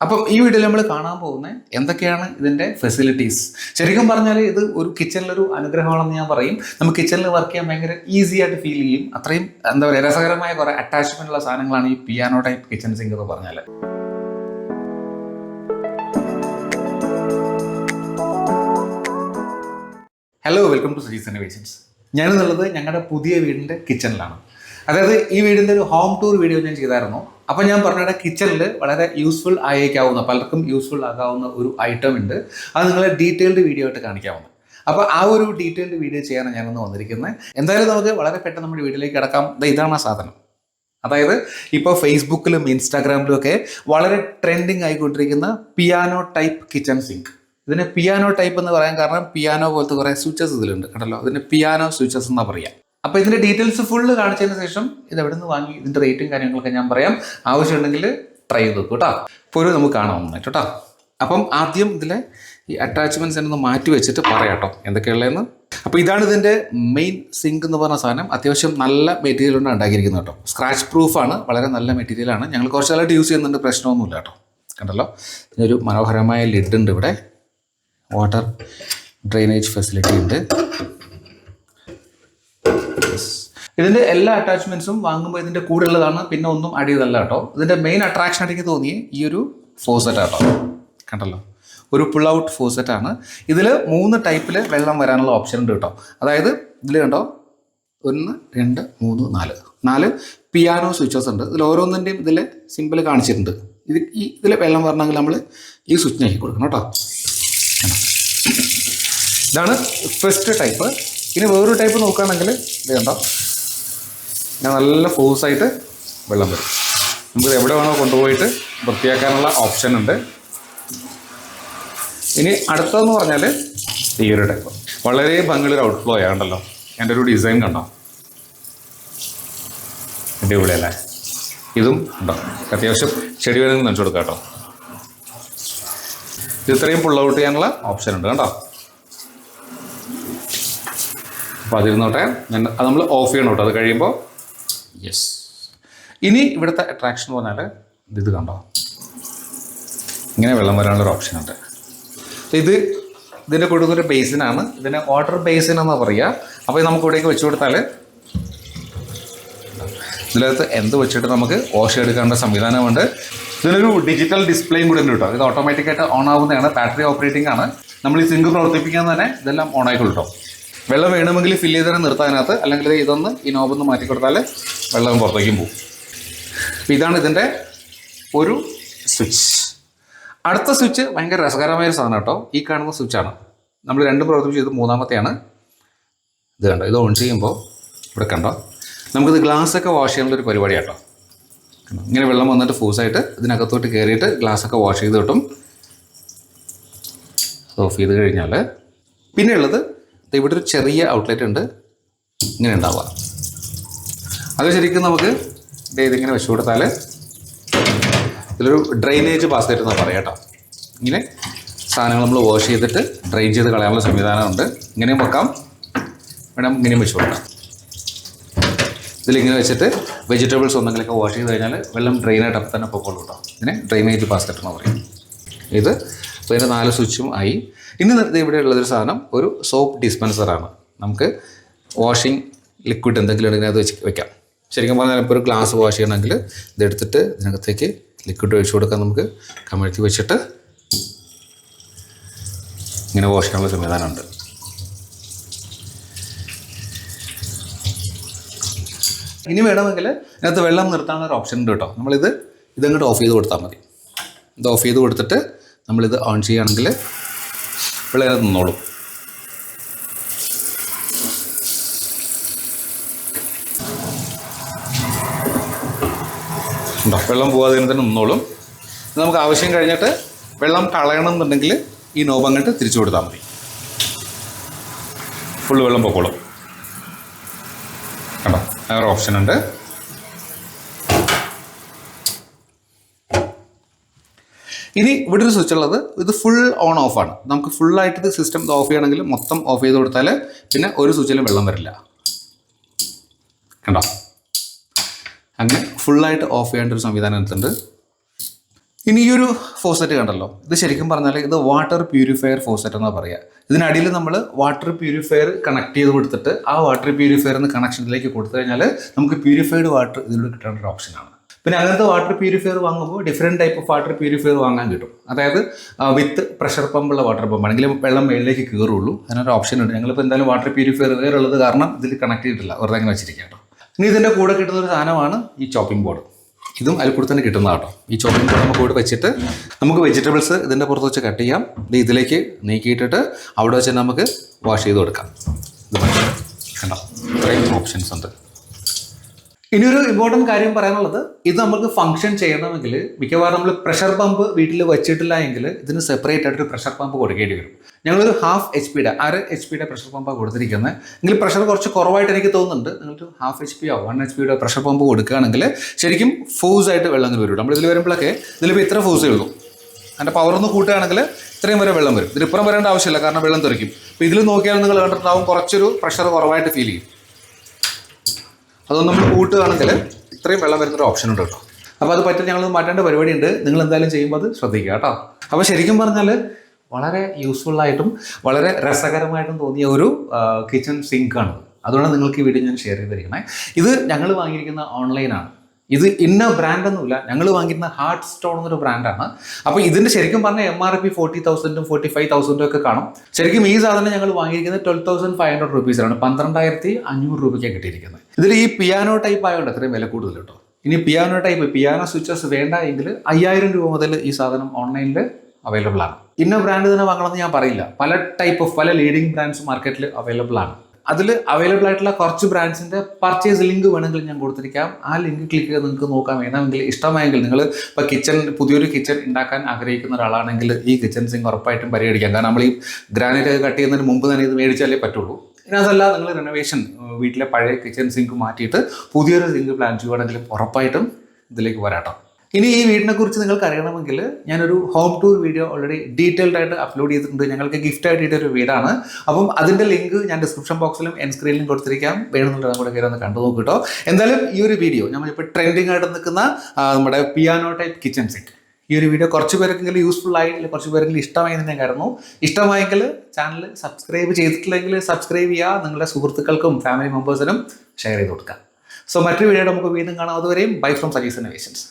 അപ്പം ഈ വീഡിയോയിൽ നമ്മൾ കാണാൻ പോകുന്നത് എന്തൊക്കെയാണ് ഇതിന്റെ ഫെസിലിറ്റീസ് ശരിക്കും പറഞ്ഞാൽ ഇത് ഒരു കിച്ചണിലൊരു അനുഗ്രഹമാണെന്ന് ഞാൻ പറയും. നമുക്ക് കിച്ചണിൽ വർക്ക് ചെയ്യാൻ ഭയങ്കര ഈസി ആയിട്ട് ഫീൽ ചെയ്യും. അത്രയും എന്താ പറയുക രസകരമായ കുറേ അറ്റാച്ച്മെന്റ് ഉള്ള സാധനങ്ങളാണ് ഈ പിയാനോ ടൈപ്പ് കിച്ചൺ സിങ്ക് എന്ന് പറഞ്ഞാൽ hello welcome to Saji's innovations ഞാനെന്നുള്ളത് ഞങ്ങളുടെ പുതിയ വീടിന്റെ കിച്ചണിലാണ് അതായത് ഈ വീടിന്റെ ഒരു ഹോം ടൂർ വീഡിയോ ഞാൻ ചെയ്തായിരുന്നു. അപ്പോൾ ഞാൻ പറഞ്ഞ കിച്ചണിൽ വളരെ യൂസ്ഫുൾ ആയേക്കാവുന്ന പലർക്കും യൂസ്ഫുൾ ആകാവുന്ന ഒരു ഐറ്റം ഉണ്ട്. അത് നിങ്ങളെ ഡീറ്റെയിൽഡ് വീഡിയോ ആയിട്ട് കാണിക്കാവുന്നത്. അപ്പോൾ ആ ഒരു ഡീറ്റെയിൽഡ് വീഡിയോ ചെയ്യാനാണ് ഞാനൊന്ന് വന്നിരിക്കുന്നത്. എന്തായാലും നമുക്ക് വളരെ പെട്ടെന്ന് നമ്മുടെ വീട്ടിലേക്ക് കിടക്കാം. ഇതാണ് ആ സാധനം. അതായത് ഇപ്പോൾ ഫേസ്ബുക്കിലും ഇൻസ്റ്റാഗ്രാമിലും ഒക്കെ വളരെ ട്രെൻഡിങ് ആയിക്കൊണ്ടിരിക്കുന്ന പിയാനോ ടൈപ്പ് കിച്ചൺ സിങ്ക് ഇതിന് പിയാനോ ടൈപ്പ് എന്ന് പറയാൻ കാരണം പിയാനോ പോലത്തെ കുറേ സ്വിച്ചസ് ഇതിലുണ്ട്. കണ്ടല്ലോ? അതിന് പിയാനോ സ്വിച്ചസ് എന്നാണ് പറയാം. അപ്പോൾ ഇതിന്റെ ഡീറ്റെയിൽസ് ഫുള്ള് കാണിച്ചതിന് ശേഷം ഇത് എവിടെ നിന്ന് വാങ്ങി ഇതിന്റെ റേറ്റും കാര്യങ്ങളൊക്കെ ഞാൻ പറയാം. ആവശ്യമുണ്ടെങ്കിൽ ട്രൈ ചെയ്ത് നോക്കൂ കേട്ടോ പോലും നമുക്ക് കാണാം നന്നായിട്ട് കേട്ടോ അപ്പം ആദ്യം ഇതിലെ ഈ അറ്റാച്ച്മെന്റ്സ് എന്നൊന്ന് മാറ്റി വെച്ചിട്ട് പറയാട്ടോ എന്തൊക്കെയുള്ളതെന്ന്. അപ്പോൾ ഇതാണ് ഇതിന്റെ മെയിൻ സിങ്ക് എന്ന് പറഞ്ഞ സാധനം. അത്യാവശ്യം നല്ല മെറ്റീരിയൽ കൊണ്ട് ഉണ്ടാക്കിയിരിക്കുന്നത് കേട്ടോ സ്ക്രാച്ച് പ്രൂഫാണ് വളരെ നല്ല മെറ്റീരിയലാണ് ഞങ്ങൾ കുറച്ച് കാലമായിട്ട് യൂസ് ചെയ്യുന്നുണ്ട്. പ്രശ്നമൊന്നുമില്ല കേട്ടോ കണ്ടല്ലോ? ഇതിനൊരു മനോഹരമായ ലിഡ് ഉണ്ട് ഇവിടെ. വാട്ടർ ഡ്രെയിനേജ് ഫെസിലിറ്റി ഉണ്ട്. ഇതിന്റെ എല്ലാ അറ്റാച്ച്മെന്റ്സും വാങ്ങുമ്പോൾ ഇതിന്റെ കൂടെ ഉള്ളതാണ് പിന്നെ ഒന്നും അടിയതല്ല കേട്ടോ. ഇതിന്റെ മെയിൻ അട്രാക്ഷൻ ആയിട്ട് എനിക്ക് തോന്നിയ ഈ ഒരു ഫോസെറ്റ് കേട്ടോ. കണ്ടല്ലോ? ഒരു പുൾ ഔട്ട് ഫോസെറ്റ് ആണ്. ഇതിൽ മൂന്ന് ടൈപ്പിൽ വെള്ളം വരാനുള്ള ഓപ്ഷൻ ഉണ്ട് കേട്ടോ. അതായത് ഇതിൽ കണ്ടോ? ഒന്ന് രണ്ട് മൂന്ന് നാല്. നാല് പിയാനോ സ്വിച്ചസ് ഉണ്ട്. ഇതിൽ ഓരോന്നിന്റെയും ഇതിൽ സിമ്പിൾ കാണിച്ചിട്ടുണ്ട്. ഇത് ഈ ഇതിൽ വെള്ളം വരണമെങ്കിൽ നമ്മൾ ഈ സ്വിച്ച് ഞെക്കി കൊടുക്കണം കേട്ടോ? ഇതാണ് ഫസ്റ്റ് ടൈപ്പ് ഇനി വേറൊരു ടൈപ്പ് നോക്കുകയാണെങ്കിൽ ഇത് കണ്ടോ? ഞാൻ നല്ല ഫോഴ്സായിട്ട് വെള്ളം വരും. നമുക്ക് എവിടെ വേണോ കൊണ്ടുപോയിട്ട് വൃത്തിയാക്കാനുള്ള ഓപ്ഷൻ ഉണ്ട്. ഇനി അടുത്തതെന്ന് പറഞ്ഞാൽ ഈ ഒരു ടൈപ്പ് വളരെ ഭംഗിയൊരു ഔട്ട്ഫ്ലോ ആണ്ടല്ലോ എന്റെ ഒരു ഡിസൈൻ കണ്ടോ? അടിപൊളിയല്ലേ? ഇതും ഉണ്ടോ? അത്യാവശ്യം ചെടി വേണമെങ്കിൽ നനച്ചു കൊടുക്കാം കേട്ടോ. ഇത് ഇത്രയും പുള്ളൗട്ട് ഔട്ട് ചെയ്യാനുള്ള ഓപ്ഷൻ ഉണ്ട് കേട്ടോ അപ്പോൾ അതിരുന്നോട്ടെ. അത് നമ്മൾ ഓഫ് ചെയ്യണം കേട്ടോ. അത് കഴിയുമ്പോൾ യെസ് ഇനി ഇവിടുത്തെ അട്രാക്ഷൻ എന്ന് പറഞ്ഞാൽ ഇത് കണ്ടോ? ഇങ്ങനെ വെള്ളം വരാനുള്ളൊരു ഓപ്ഷൻ ഉണ്ട്. ഇത് ഇതിന്റെ കൊടുക്കുന്നൊരു ഒരു ബേസിനാണ് ഇതിനെ വാട്ടർ ബേസിൻ എന്ന് പറയുക അപ്പോൾ നമുക്ക് ഇവിടേക്ക് വെച്ച് കൊടുത്താൽ ഇതിനകത്ത് എന്ത് വെച്ചിട്ട് നമുക്ക് വാഷ് എടുക്കാനുള്ള സംവിധാനമുണ്ട്. ഇതിനൊരു ഡിജിറ്റൽ ഡിസ്പ്ലേയും കൂടെ ഉണ്ട് കേട്ടോ. ഇത് ഓട്ടോമാറ്റിക്കായിട്ട് ഓൺ ആവുന്നതാണ്. ബാറ്ററി ഓപ്പറേറ്റിംഗ് ആണ്. നമ്മൾ ഈ സിങ്ക് പ്രവർത്തിപ്പിക്കാൻ തന്നെ ഇതെല്ലാം ഓൺ ആയിക്കോളും കേട്ടോ. വെള്ളം വേണമെങ്കിൽ ഫില്ല് ചെയ്ത് തന്നെ നിർത്താനകത്ത് അല്ലെങ്കിൽ ഇതൊന്ന് ഈ നോബൊന്ന് മാറ്റി കൊടുത്താൽ വെള്ളം പുറത്തേക്കും പോകും. അപ്പോൾ ഇതാണ് ഇതിന്റെ ഒരു സ്വിച്ച് അടുത്ത സ്വിച്ച് ഭയങ്കര രസകരമായ ഒരു സാധനം കേട്ടോ. ഈ കാണുന്ന സ്വിച്ചാണ് നമ്മൾ രണ്ടും പ്രവർത്തിപ്പിച്ച്. ഇത് മൂന്നാമത്തെയാണ്. ഇത് കണ്ടോ? ഇത് ഓൺ ചെയ്യുമ്പോൾ ഇവിടെ കണ്ടോ? നമുക്കിത് ഗ്ലാസ് ഒക്കെ വാഷ് ചെയ്യാനുള്ള ഒരു പരിപാടി കേട്ടോ? ഇങ്ങനെ വെള്ളം വന്നിട്ട് ഫൂസായിട്ട് ഇതിനകത്തോട്ട് കയറിയിട്ട് ഗ്ലാസ് ഒക്കെ വാഷ് ചെയ്ത് കിട്ടും. ഓഫ് ചെയ്ത് കഴിഞ്ഞാൽ പിന്നെ ഉള്ളത് ദേ ഇവിടെ ഒരു ചെറിയ ഔട്ട്ലെറ്റ് ഉണ്ട്. ഇങ്ങനെ ഉണ്ടാവുക. അത് ശരിക്കും നമുക്ക് ഇതിങ്ങനെ വെച്ചു കൊടുത്താൽ ഇതിലൊരു ഡ്രെയിനേജ് ബാസ്കറ്റ് എന്ന് പറയാം കേട്ടോ ഇങ്ങനെ സാധനങ്ങൾ നമ്മൾ വാഷ് ചെയ്തിട്ട് ഡ്രെയിൻ ചെയ്ത് കളയാനുള്ള സംവിധാനമുണ്ട്. ഇങ്ങനെയും വെക്കാം. വേണം ഇങ്ങനെയും വെച്ച് കൊടുക്കാം. ഇതിലിങ്ങനെ വെച്ചിട്ട് വെജിറ്റബിൾസ് ഒന്നെങ്കിലൊക്കെ വാഷ് ചെയ്ത് കഴിഞ്ഞാൽ വെള്ളം ഡ്രെയിനായിട്ട് അപ്പം തന്നെ പൊക്കോളൂ കേട്ടോ ഇതിനെ ഡ്രെയിനേജ് ബാസ്ക്കറ്റ് എന്ന് പറയും. ഇത് അപ്പോൾ ഇതിന്റെ നാല് സ്വിച്ചും ആയി. ഇന്ന് ഇവിടെ ഉള്ളൊരു സാധനം ഒരു സോപ്പ് ഡിസ്പെൻസറാണ്. നമുക്ക് വാഷിംഗ് ലിക്വിഡ് എന്തെങ്കിലും ഉണ്ടെങ്കിൽ അത് വെച്ച് വെക്കാം. ശരിക്കും പറഞ്ഞാൽ ഇപ്പോൾ ഒരു ഗ്ലാസ് വാഷ് ചെയ്യണമെങ്കിൽ ഇതെടുത്തിട്ട് ഇതിനകത്തേക്ക് ലിക്വിഡ് ഒഴിച്ചു കൊടുക്കാൻ നമുക്ക്. കമഴ്ത്തി വെച്ചിട്ട് ഇങ്ങനെ വാഷ് ചെയ്യാനുള്ള സംവിധാനമുണ്ട്. ഇനി വേണമെങ്കിൽ ഇതിനകത്ത് വെള്ളം നിർത്താനുള്ള ഒരു ഓപ്ഷൻ ഉണ്ട് കേട്ടോ. നമ്മളിത് ഇതങ്ങോട്ട് ഓഫ് ചെയ്ത് കൊടുത്താൽ മതി. ഇത് ഓഫ് ചെയ്ത് കൊടുത്തിട്ട് നമ്മളിത് ഓൺ ചെയ്യുകയാണെങ്കിൽ അതിനകത്ത് നിന്നോളും ഉണ്ടോ വെള്ളം പോകാതെ തന്നെ നിന്നോളും. നമുക്ക് ആവശ്യം കഴിഞ്ഞിട്ട് വെള്ളം കളയണം എന്നുണ്ടെങ്കിൽ ഈ നോബ് അങ്ങോട്ട് തിരിച്ചു കൊടുത്താൽ മതി. ഫുള്ള് വെള്ളം പൊക്കോളും. കണ്ടോ? വേറെ ഓപ്ഷൻ ഉണ്ട്. ഇനി ഇവിടെ ഒരു സ്വിച്ച് ഉള്ളത് ഇത് ഫുൾ ഓൺ ഓഫ് ആണ്. നമുക്ക് ഫുൾ ആയിട്ട് ഇത് സിസ്റ്റം ഓഫ് ചെയ്യണമെങ്കിൽ മൊത്തം ഓഫ് ചെയ്ത് കൊടുത്താൽ പിന്നെ ഒരു സ്വിച്ചിലും വെള്ളം വരില്ല. കണ്ടോ? അങ്ങനെ ഫുള്ളായിട്ട് ഓഫ് ചെയ്യേണ്ട ഒരു സംവിധാനം എടുത്തിട്ടുണ്ട്. ഇനി ഈ ഒരു ഫോസറ്റ് കണ്ടല്ലോ. ഇത് ശരിക്കും പറഞ്ഞാൽ ഇത് വാട്ടർ പ്യൂരിഫയർ ഫോസറ്റ് എന്നാണ് പറയുക ഇതിനടിയിൽ നമ്മൾ വാട്ടർ പ്യൂരിഫയർ കണക്ട് ചെയ്ത് കൊടുത്തിട്ട് ആ വാട്ടർ പ്യൂരിഫയർ എന്ന കണക്ഷനിലേക്ക് കൊടുത്തു കഴിഞ്ഞാൽ നമുക്ക് പ്യൂരിഫൈഡ് വാട്ടർ ഇതിലൂടെ കിട്ടേണ്ട ഒരു ഓപ്ഷനാണ് പിന്നെ അങ്ങനത്തെ വാട്ടർ പ്യൂരിഫയർ വാങ്ങുമ്പോൾ different type of water purifier വാങ്ങാൻ കിട്ടും. അതായത് വിത്ത് പ്രഷർ പമ്പുള്ള വാട്ടർ പമ്പ് ആണെങ്കിൽ വെള്ളം മേളിലേക്ക് കയറുള്ളൂ. അതിനൊരു ഓപ്ഷൻ ഉണ്ട്. ഞങ്ങളിപ്പോൾ എന്തായാലും വാട്ടർ പ്യൂരിഫയർ വേറെ ഉള്ളത് കാരണം ഇതിൽ കണക്ട് ചെയ്തിട്ടില്ല. വെറുതെ അങ്ങനെ വെച്ചിരിക്കുക കേട്ടോ ഇനി ഇതിന്റെ കൂടെ കിട്ടുന്ന ഒരു സാധനമാണ് ഈ ചോപ്പിംഗ് ബോർഡ് ഇതും അതിൽ കൂടെ തന്നെ കിട്ടുന്ന കേട്ടോ ഈ ചോപ്പിംഗ് ബോർഡ് നമുക്ക് കൂടെ വെച്ചിട്ട് നമുക്ക് വെജിറ്റബിൾസ് ഇതിന്റെ പുറത്ത് വെച്ച് കട്ട് ചെയ്യാം. ഇത് ഇതിലേക്ക് നീക്കിയിട്ടിട്ട് അവിടെ വെച്ച് തന്നെ നമുക്ക് വാഷ് ചെയ്ത് കൊടുക്കാം. ഇത് കണ്ടോ? ഇത്രയും ഓപ്ഷൻസ് ഉണ്ട്. ഇനി ഒരു ഇമ്പോർട്ടന്റ് കാര്യം പറയാനുള്ളത് ഇത് നമുക്ക് ഫംഗ്ഷൻ ചെയ്യണമെങ്കിൽ മിക്കവാറും നമ്മൾ പ്രഷർ പമ്പ് വീട്ടിൽ വെച്ചിട്ടില്ല എങ്കിൽ ഇതിന് സെപ്പറേറ്റ് ആയിട്ട് ഒരു പ്രഷർ പമ്പ് കൊടുക്കേണ്ടി വരും. ഞങ്ങളൊരു ഹാഫ് എച്ച് പിയുടെ അര എച്ച് പിയുടെ പ്രഷർ പമ്പാണ് കൊടുത്തിരിക്കുന്നത് എങ്കിൽ പ്രഷർ കുറച്ച് കുറവായിട്ട് എനിക്ക് തോന്നുന്നുണ്ട്. നിങ്ങൾക്ക് ഹാഫ് എച്ച് പിയോ വൺ എച്ച് പിയുടെ പ്രഷർ പമ്പ് കൊടുക്കുകയാണെങ്കിൽ ശരിക്കും ഫോഴ്സ് ആയിട്ട് വെള്ളം വരും. നമ്മൾ ഇതിൽ വരുമ്പോഴൊക്കെ ഇതിലിപ്പോൾ ഇത്ര ഫോഴ്സേ ഉള്ളൂ. അതിന്റെ പവർ ഒന്ന് കൂട്ടുകയാണെങ്കിൽ ഇത്രയും വരെ വെള്ളം വരും. ഇതിലിപ്പുറം വരേണ്ട ആവശ്യമില്ല കാരണം വെള്ളം തെറിക്കും. അപ്പോൾ ഇതിൽ നോക്കിയാൽ നിങ്ങൾ കണ്ടിട്ടുണ്ടാവും കുറച്ചൊരു പ്രഷർ കുറവായിട്ട് ഫീൽ ചെയ്യും. അതൊന്നും നമ്മൾ കൂട്ടുകയാണെങ്കിൽ ഇത്രയും വെള്ളം വരുന്നൊരു ഓപ്ഷൻ ഉണ്ട് കേട്ടോ. അപ്പോൾ അത് പറ്റും ഞങ്ങൾ മാറ്റേണ്ട പരിപാടിയുണ്ട്. നിങ്ങൾ എന്തായാലും ചെയ്യുമ്പോൾ അത് ശ്രദ്ധിക്കുക കേട്ടോ. അപ്പോൾ ശരിക്കും പറഞ്ഞാൽ വളരെ യൂസ്ഫുൾ ആയിട്ടും വളരെ രസകരമായിട്ടും തോന്നിയ ഒരു കിച്ചൺ സിങ്കാണ് അതുകൊണ്ട് നിങ്ങൾക്ക് ഈ വീഡിയോ ഞാൻ ഷെയർ ചെയ്തിരിക്കണേ ഇത് ഞങ്ങൾ വാങ്ങിയിരിക്കുന്ന ഓൺലൈനാണ് ഇത് ഇന്ന ബ്രാൻഡൊന്നുമില്ല ഞങ്ങൾ വാങ്ങിയിരുന്ന ഹാർട്ട് സ്റ്റോൺ എന്നൊരു ബ്രാൻഡാണ് അപ്പോൾ ഇതിന്റെ ശരിക്കും പറഞ്ഞാൽ എം ആർ പി ഫോർട്ടി തൗസൻഡും ഫോർട്ടി ഫൈവ് തൗസൻഡും ഒക്കെ കാണും. ശരിക്കും ഈ സാധനം ഞങ്ങൾ വാങ്ങിയിരിക്കുന്നത് ട്വൽവ് തൗസൻഡ് ഫൈവ് ഹൺഡ്രഡ് റുപ്പീസിലാണ് പന്ത്രണ്ടായിരത്തി അഞ്ഞൂറ് രൂപയ്ക്കാണ് കിട്ടിയിരിക്കുന്നത്. ഇതിൽ ഈ പിയാനോ ടൈപ്പ് ആയതുകൊണ്ട് അത്രയും വില കൂടുതൽ കേട്ടോ. ഇനി പിയാനോ ടൈപ്പ് പിയാനോ സ്വിച്ചസ് വേണ്ട എങ്കിൽ അയ്യായിരം രൂപ മുതൽ ഈ സാധനം ഓൺലൈനിൽ അവൈലബിൾ ആണ്. ഇന്ന ബ്രാൻഡ് തന്നെ വാങ്ങണമെന്ന് ഞാൻ പറയില്ല. പല ടൈപ്പ് ഓഫ് പല ലീഡിംഗ് ബ്രാൻഡ്സ് മാർക്കറ്റിൽ അവൈലബിൾ ആണ്. അതിൽ അവൈലബിൾ ആയിട്ടുള്ള കുറച്ച് ബ്രാൻഡ്സിന്റെ പർച്ചേസ് ലിങ്ക് വേണമെങ്കിൽ ഞാൻ കൊടുത്തിരിക്കാം. ആ ലിങ്ക് ക്ലിക്ക് ചെയ്ത് നിങ്ങൾക്ക് നോക്കാം. വേണമെങ്കിൽ ഇഷ്ടമായെങ്കിൽ നിങ്ങൾ ഇപ്പോൾ കിച്ചൺ പുതിയൊരു കിച്ചൺ ഉണ്ടാക്കാൻ ആഗ്രഹിക്കുന്ന ഒരാളാണെങ്കിൽ ഈ കിച്ചൺ സിങ്ക് ഉറപ്പായിട്ടും പരിഗണിക്കാം. കാരണം നമ്മൾ ഈ ഗ്രാനൈറ്റ് കട്ട് ചെയ്യുന്നതിന് മുമ്പ് തന്നെ ഇത് മേടിച്ചാലേ പറ്റുള്ളൂ. ഇനി അതല്ല നിങ്ങൾ റിനോവേഷൻ വീട്ടിലെ പഴയ കിച്ചൺ സിങ്ക് മാറ്റിയിട്ട് പുതിയൊരു സിങ്ക് പ്ലാൻ ചെയ്യുകയാണെങ്കിൽ ഉറപ്പായിട്ടും ഇതിലേക്ക് വരാട്ടോ. ഇനി ഈ വീടിനെ കുറിച്ച് നിങ്ങൾക്ക് അറിയണമെങ്കിൽ ഞാനൊരു home tour video already detailed ആയിട്ട് അപ്ലോഡ് ചെയ്തിട്ടുണ്ട്. ഞങ്ങൾക്ക് ഗിഫ്റ്റ് ആയിട്ട് ഒരു വീടാണ്. അപ്പം അതിന്റെ ലിങ്ക് ഞാൻ ഡിസ്ക്രിപ്ഷൻ ബോക്സിലും എൻ സ്ക്രീനിലും കൊടുത്തിരിക്കാം. വേണമെന്നുള്ള കൂടെ കയറി ഒന്ന് കണ്ടു നോക്കിട്ടോ കേട്ടോ. എന്തായാലും ഈ ഒരു വീഡിയോ നമ്മളിപ്പോൾ ട്രെൻഡിങ് ആയിട്ട് നിൽക്കുന്ന നമ്മുടെ പിയാനോ ടൈപ്പ് കിച്ചൺ സെറ്റ് ഈ ഒരു വീഡിയോ കുറച്ച് പേർക്കെങ്കിലും യൂസ്ഫുൾ ആയി അല്ലെങ്കിൽ കുറച്ച് പേരെങ്കിലും ഇഷ്ടമായി എന്ന് ഞാൻ കരുതുന്നു ഇഷ്ടമായെങ്കിൽ ചാനൽ സബ്സ്ക്രൈബ് ചെയ്തിട്ടില്ലെങ്കിൽ സബ്സ്ക്രൈബ് ചെയ്യുക. നിങ്ങളുടെ സുഹൃത്തുക്കൾക്കും ഫാമിലി മെമ്പേഴ്സിനും ഷെയർ ചെയ്ത് കൊടുക്കുക. സോ മറ്റൊരു വീഡിയോ നമുക്ക് വീണ്ടും കാണാം. അതുവരെയും ബൈ ഫ്രം സജീസ് ഇന്നോവേഷൻസ്